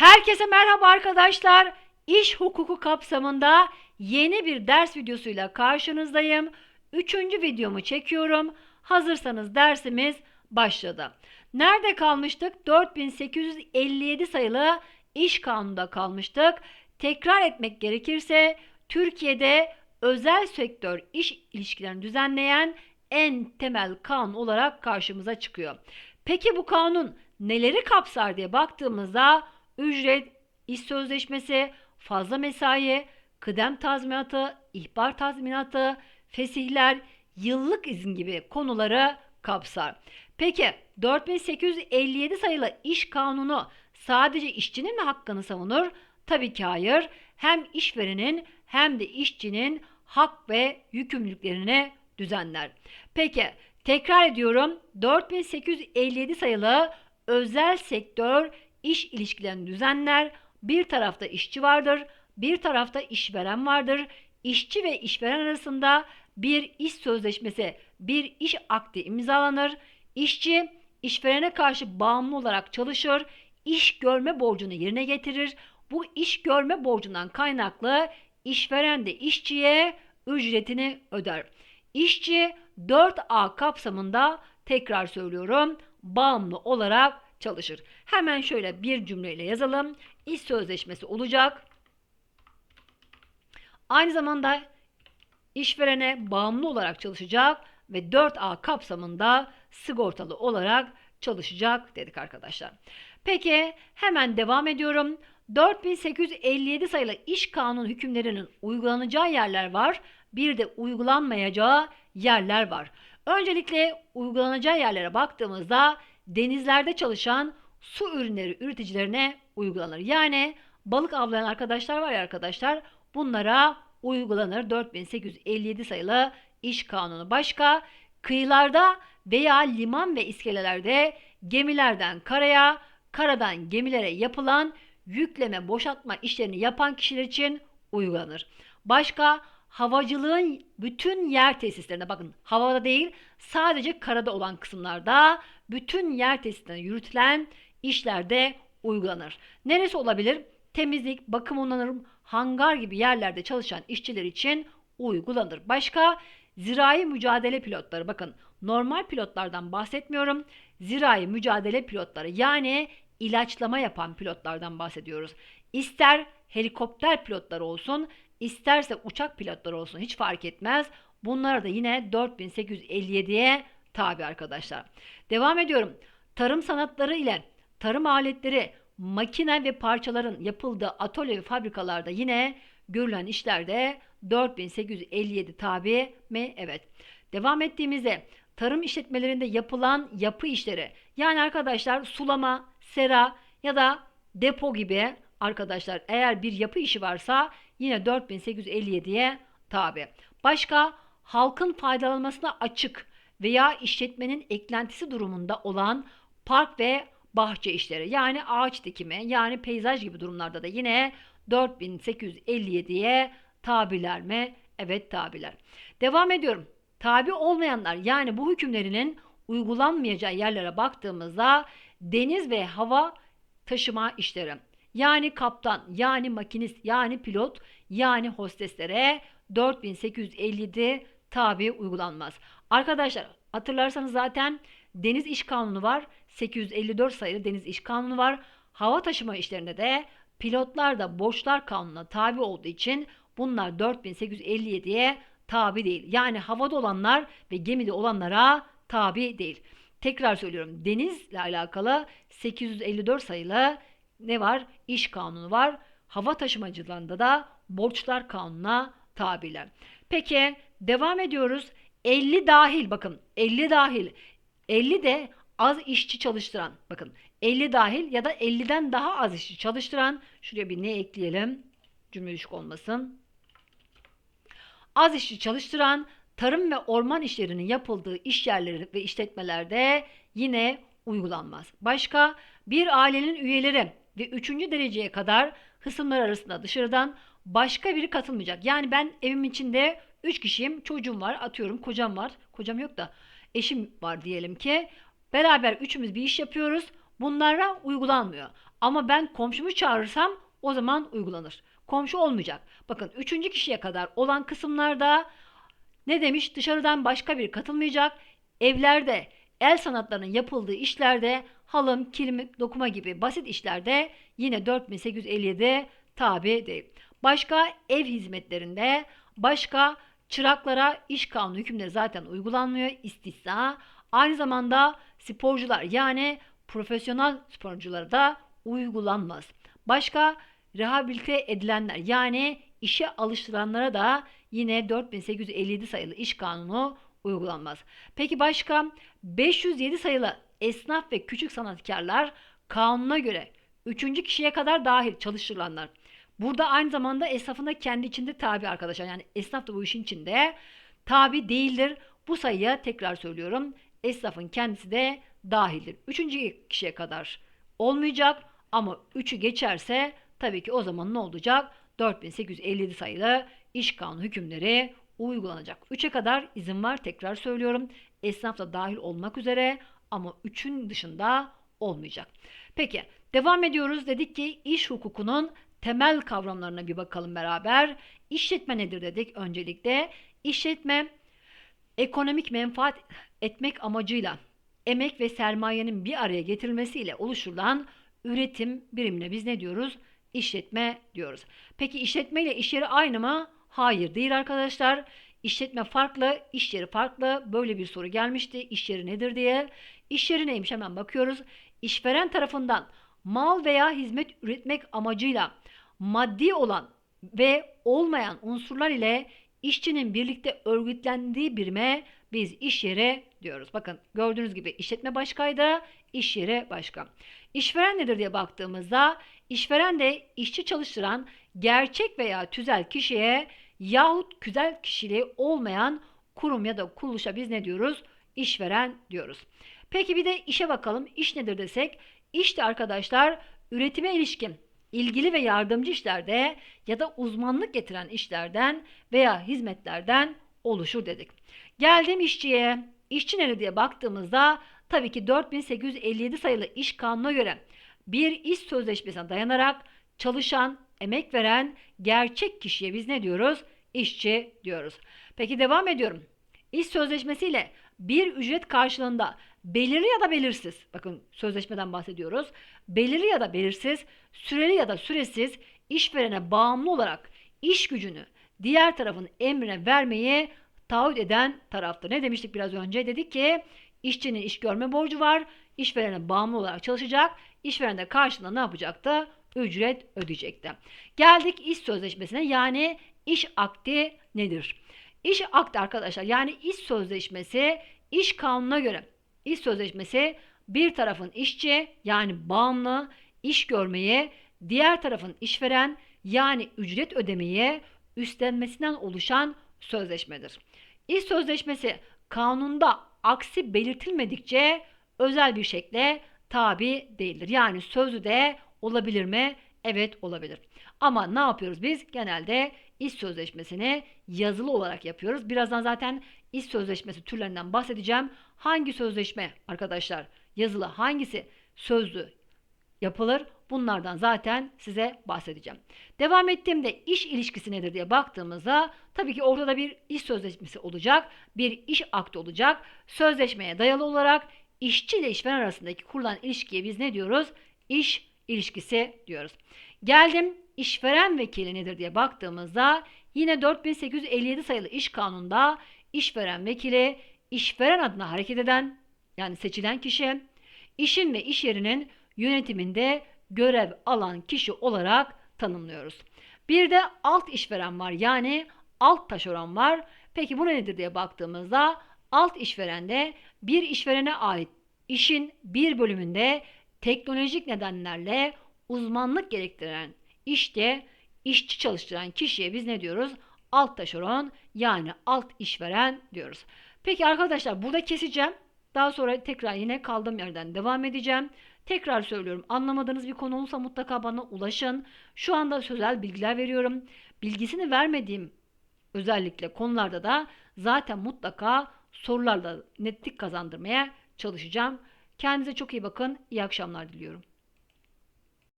Herkese merhaba arkadaşlar. İş hukuku kapsamında yeni bir ders videosuyla karşınızdayım. Üçüncü videomu çekiyorum. Hazırsanız dersimiz başladı. Nerede kalmıştık? 4857 sayılı iş kanununda kalmıştık. Tekrar etmek gerekirse Türkiye'de özel sektör iş ilişkilerini düzenleyen en temel kanun olarak karşımıza çıkıyor. Peki bu kanun neleri kapsar diye baktığımızda ücret, iş sözleşmesi, fazla mesai, kıdem tazminatı, ihbar tazminatı, fesihler, yıllık izin gibi konuları kapsar. Peki 4857 sayılı iş kanunu sadece işçinin mi hakkını savunur? Tabii ki hayır. Hem işverenin hem de işçinin hak ve yükümlülüklerini düzenler. Peki tekrar ediyorum 4857 sayılı özel sektör iş ilişkilerini düzenler. Bir tarafta işçi vardır, bir tarafta işveren vardır. İşçi ve işveren arasında bir iş sözleşmesi, bir iş akdi imzalanır. İşçi işverene karşı bağımlı olarak çalışır, iş görme borcunu yerine getirir. Bu iş görme borcundan kaynaklı işveren de işçiye ücretini öder. İşçi 4A kapsamında tekrar söylüyorum bağımlı olarak çalışır. Hemen şöyle bir cümleyle yazalım. İş sözleşmesi olacak. Aynı zamanda işverene bağımlı olarak çalışacak ve 4A kapsamında sigortalı olarak çalışacak dedik arkadaşlar. Peki hemen devam ediyorum. 4857 sayılı iş kanunu hükümlerinin uygulanacağı yerler var. Bir de uygulanmayacağı yerler var. Öncelikle uygulanacağı yerlere baktığımızda denizlerde çalışan su ürünleri üreticilerine uygulanır. Yani balık avlayan arkadaşlar var ya arkadaşlar bunlara uygulanır 4857 sayılı iş kanunu. Başka kıyılarda veya liman ve iskelelerde gemilerden karaya, karadan gemilere yapılan yükleme boşaltma işlerini yapan kişiler için uygulanır. Başka havacılığın bütün yer tesislerine bakın havada değil sadece karada olan kısımlarda bütün yer tesislerine yürütülen işlerde uygulanır. Neresi olabilir? Temizlik, bakım onarım, hangar gibi yerlerde çalışan işçiler için uygulanır. Başka zirai mücadele pilotları bakın normal pilotlardan bahsetmiyorum. Zirai mücadele pilotları yani ilaçlama yapan pilotlardan bahsediyoruz. İster helikopter pilotları olsun, isterse uçak pilotları olsun hiç fark etmez. Bunlar da yine 4857'ye tabi arkadaşlar. Devam ediyorum. Tarım sanatları ile tarım aletleri, makine ve parçaların yapıldığı atölye ve fabrikalarda yine görülen işlerde 4857 tabi mi? Evet. Devam ettiğimizde tarım işletmelerinde yapılan yapı işleri yani arkadaşlar sulama, sera ya da depo gibi arkadaşlar eğer bir yapı işi varsa yine 4857'ye tabi. Başka halkın faydalanmasına açık veya işletmenin eklentisi durumunda olan park ve bahçe işleri yani ağaç dikimi yani peyzaj gibi durumlarda da yine 4857'ye tabiler mi? Evet tabiler. Devam ediyorum. Tabi olmayanlar yani bu hükümlerinin uygulanmayacağı yerlere baktığımızda deniz ve hava taşıma işleri yani kaptan yani makinist yani pilot yani hosteslere 4857 tabi uygulanmaz. Arkadaşlar hatırlarsanız zaten deniz iş kanunu var. 854 sayılı deniz iş kanunu var. Hava taşıma işlerinde de pilotlar da borçlar kanununa tabi olduğu için bunlar 4857'ye tabi değil. Yani havada olanlar ve gemide olanlara tabi değil. Tekrar söylüyorum denizle alakalı 854 sayılı ne var? İş kanunu var. Hava taşımacılığında da borçlar kanununa tabiler. Peki devam ediyoruz. 50 dahil bakın 50 dahil. 50 de az işçi çalıştıran bakın 50 dahil ya da 50'den daha az işçi çalıştıran şuraya bir ne ekleyelim cümle düşük olmasın. Az işçi çalıştıran tarım ve orman işlerinin yapıldığı iş yerleri ve işletmelerde yine uygulanmaz. Başka bir ailenin üyeleri ve üçüncü dereceye kadar hısımlar arasında dışarıdan başka biri katılmayacak. Yani ben evim içinde 3 kişiyim, çocuğum var, atıyorum kocam var. Kocam yok da eşim var diyelim ki. Beraber üçümüz bir iş yapıyoruz. bunlara uygulanmıyor. Ama ben komşumu çağırırsam o zaman uygulanır. Komşu olmayacak. Bakın üçüncü kişiye kadar olan kısımlarda ne demiş? Dışarıdan başka bir katılmayacak. Evlerde, el sanatlarının yapıldığı işlerde, halım, kilim, dokuma gibi basit işlerde yine 4857 tabi değil. Başka ev hizmetlerinde, başka çıraklara iş kanunu hükümleri zaten uygulanmıyor. istisna. Aynı zamanda sporcular yani profesyonel sporculara da uygulanmaz. Başka rehabilite edilenler yani işe alıştıranlara da yine 4857 sayılı iş kanunu uygulanmaz. Peki başka 507 sayılı esnaf ve küçük sanatkarlar kanuna göre 3. kişiye kadar dahil çalıştırılanlar. Burada aynı zamanda esnafın kendi içinde tabi arkadaşlar. Yani esnaf da bu işin içinde tabi değildir. Bu sayıya tekrar söylüyorum. Esnafın kendisi de dahildir. Üçüncü kişiye kadar olmayacak ama 3'ü geçerse tabii ki o zaman ne olacak? 4857 sayılı iş kanunu hükümleri uygulanacak. 3'e kadar izin var tekrar söylüyorum. Esnaf da dahil olmak üzere ama 3'ün dışında olmayacak. Peki devam ediyoruz. Dedik ki iş hukukunun temel kavramlarına bir bakalım beraber. İşletme nedir dedik öncelikle. İşletme ekonomik menfaat etmek amacıyla emek ve sermayenin bir araya getirilmesiyle oluşturulan üretim birimine biz ne diyoruz? İşletme diyoruz. Peki işletme ile iş yeri aynı mı? Hayır değil arkadaşlar. İşletme farklı, iş yeri farklı. Böyle bir soru gelmişti. İş yeri nedir diye. İş yeri neymiş hemen bakıyoruz. İşveren tarafından mal veya hizmet üretmek amacıyla maddi olan ve olmayan unsurlar ile işçinin birlikte örgütlendiği birime biz iş yeri diyoruz. Bakın gördüğünüz gibi işletme başkaydı, iş yeri başka. İşveren nedir diye baktığımızda işveren de işçi çalıştıran gerçek veya tüzel kişiye yahut güzel kişiliği olmayan kurum ya da kuruluşa biz ne diyoruz? İşveren diyoruz. Peki bir de işe bakalım. İş nedir desek? İş de arkadaşlar üretime ilişkin ilgili ve yardımcı işlerde ya da uzmanlık getiren işlerden veya hizmetlerden oluşur dedik. Geldim işçiye. İşçi nedir diye baktığımızda tabii ki 4857 sayılı iş kanuna göre bir iş sözleşmesine dayanarak çalışan, emek veren gerçek kişiye biz ne diyoruz? İşçi diyoruz. Peki devam ediyorum. İş sözleşmesiyle bir ücret karşılığında belirli ya da belirsiz, bakın sözleşmeden bahsediyoruz. Belirli ya da belirsiz, süreli ya da süresiz işverene bağımlı olarak iş gücünü diğer tarafın emrine vermeyi taahhüt eden taraftır. Ne demiştik biraz önce? Dedik ki işçinin iş görme borcu var. İşverene bağımlı olarak çalışacak. İşveren de karşılığında ne yapacaktı? Ücret ödeyecekti. Geldik iş sözleşmesine yani iş akdi nedir? İş akdi arkadaşlar yani iş sözleşmesi iş kanununa göre iş sözleşmesi bir tarafın işçi yani bağımlı iş görmeye, diğer tarafın işveren yani ücret ödemeye üstlenmesinden oluşan sözleşmedir. İş sözleşmesi kanunda aksi belirtilmedikçe özel bir şekle tabi değildir. Yani sözlü de olabilir mi? Evet olabilir. Ama ne yapıyoruz biz? Genelde iş sözleşmesini yazılı olarak yapıyoruz. Birazdan zaten iş sözleşmesi türlerinden bahsedeceğim. Hangi sözleşme arkadaşlar yazılı hangisi sözlü yapılır? Bunlardan zaten size bahsedeceğim. Devam ettiğimde iş ilişkisi nedir diye baktığımızda tabii ki ortada bir iş sözleşmesi olacak. Bir iş akti olacak. Sözleşmeye dayalı olarak işçi ile işveren arasındaki kurulan ilişkiye biz ne diyoruz? İş ilişkisi diyoruz. Geldim işveren vekili nedir diye baktığımızda yine 4857 sayılı iş kanununda işveren vekili işveren adına hareket eden yani seçilen kişi işin ve iş yerinin yönetiminde görev alan kişi olarak tanımlıyoruz. Bir de alt işveren var yani alt taşeron var. Peki bu nedir diye baktığımızda alt işverende bir işverene ait işin bir bölümünde teknolojik nedenlerle uzmanlık gerektiren işte işçi çalıştıran kişiye biz ne diyoruz? Alt taşeron yani alt işveren diyoruz. Peki arkadaşlar burada keseceğim. Daha sonra tekrar yine kaldığım yerden devam edeceğim. Tekrar söylüyorum anlamadığınız bir konu olursa mutlaka bana ulaşın. Şu anda sözel bilgiler veriyorum. Bilgisini vermediğim özellikle konularda da zaten mutlaka sorularla netlik kazandırmaya çalışacağım. Kendinize çok iyi bakın. İyi akşamlar diliyorum.